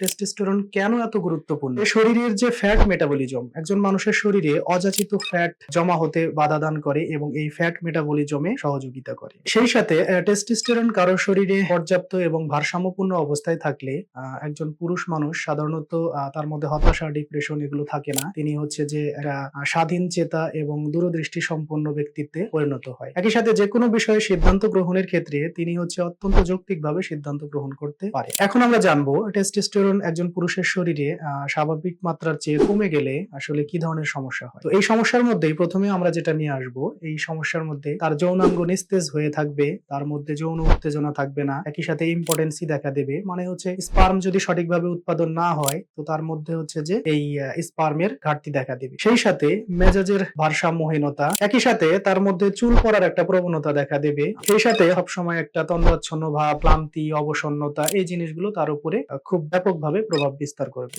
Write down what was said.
Testosterone কেন এত গুরুত্বপূর্ণ? শরীরের যে ফ্যাট মেটাবলিজম একজন মানুষের শরীরে অযাচিত ফ্যাট জমা হতে বাধা দান করে এবং এই ফ্যাট মেটাবলিজমে সহযোগিতা করে। সেই সাথে টেস্টোস্টেরন কারও শরীরে পর্যাপ্ত এবং ভারসাম্যপূর্ণ অবস্থায় থাকলে একজন পুরুষ মানুষ সাধারণত তার মধ্যে হতাশা ডিপ্রেশন এগুলো থাকে না। তিনি হচ্ছে যে স্বাধীন চেতা এবং দূরদৃষ্টি সম্পন্ন ব্যক্তিত্বে পরিণত হয়। একই সাথে যে কোনো বিষয়ে সিদ্ধান্ত গ্রহণের ক্ষেত্রে তিনি হচ্ছে অত্যন্ত যৌক্তিকভাবে সিদ্ধান্ত গ্রহণ করতে পারে। এখন আমরা জানব টেস্টোস্টেরন একজন পুরুষের শরীরে স্বাভাবিক মাত্রার চেয়ে কমে গেলে আসলে কি ধরনের সমস্যা হয়? তো এই সমস্যার মধ্যেই প্রথমে আমরা যেটা নিয়ে আসব, এই সমস্যার মধ্যে তার যৌনাঙ্গ নিস্তেজ হয়ে থাকবে, তার মধ্যে যৌন উত্তেজনা থাকবে না, একই সাথে ইম্পর্টেন্সি দেখা দেবে। মানে হচ্ছে স্পার্ম যদি সঠিকভাবে উৎপাদন না হয়, তো তার মধ্যে হচ্ছে যে এই স্পার্মের ঘাটতি দেখা দেবে। সেই সাথে মেজাজের ভারসাম্যহীনতা, একই সাথে তার মধ্যে চুল পড়ার একটা প্রবণতা দেখা দেবে। সেই সাথে সবসময় একটা তন্দ্রাচ্ছন্ন ভাব, ক্লান্তি, অবসন্নতা, এই জিনিসগুলো তার উপরে খুব খুব ব্যাপকভাবে প্রভাব বিস্তার করবে।